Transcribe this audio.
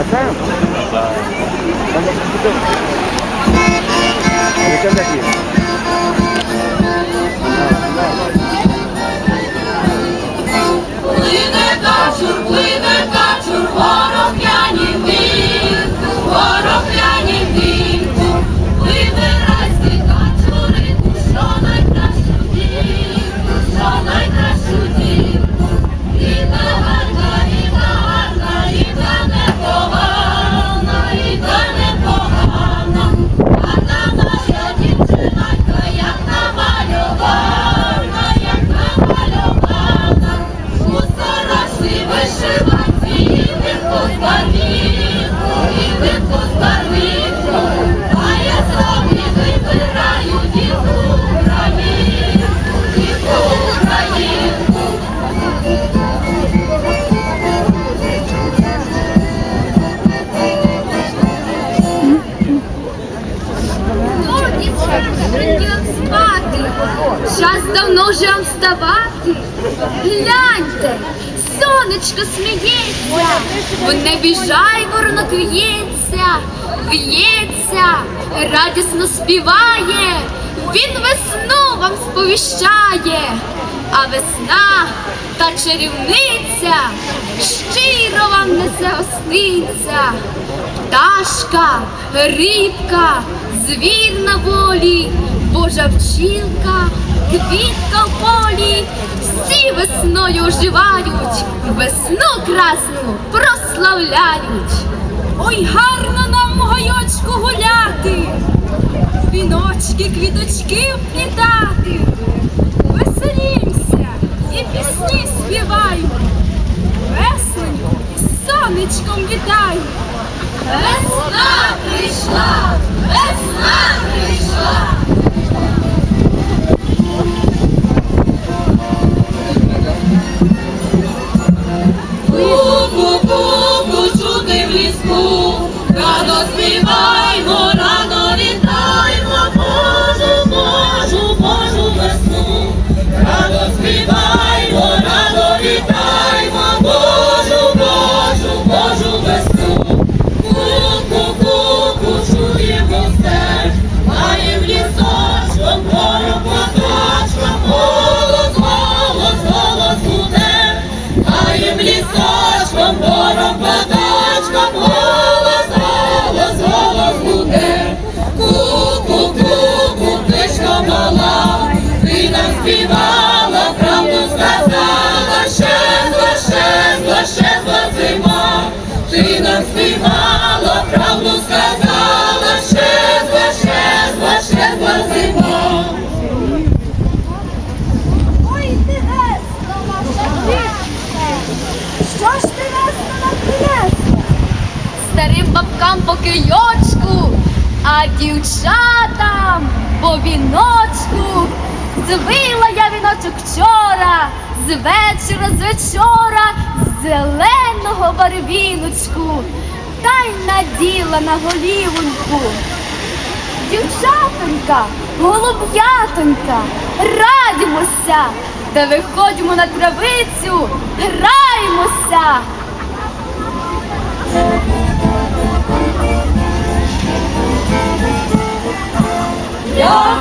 ¿Acá? Vamos a de aquí. О, спати. Час давно вже вставати. Гляньте, сонечко сміється, в небі жайворонок в'ється, в'ється, радісно співає, він весну вам сповіщає, а весна та чарівниця щиро вам несе гостинця. Пташка, рибка, звір на волі, Божа вчинка, квітка в полі, всі весною оживають, весну красну прославляють. Ой, гарно нам в гойочку гуляти, віночки, квіточки вплітати, веселімся і пісні співаємо, весненько і сонечком вітаємо. Весна прийшла, весна прийшла. Ку-ку-ку, чути в ліску, ти співала, правду сказала, щезла, щезла, щезла зима. Ти нам співала, правду сказала, щезла, щезла, щезла зима. Ой, ти весно, наша. Що ж ти весно нам принесла? Старим бабкам по кийочку, а дівчатам по віночку. Звила вчора, з вечора, з вечора, зеленого барвіночку, та й наділа на голівоньку. Дівчатонька, голуб'ятонька, радімося, та виходьмо на травицю, граємося. Я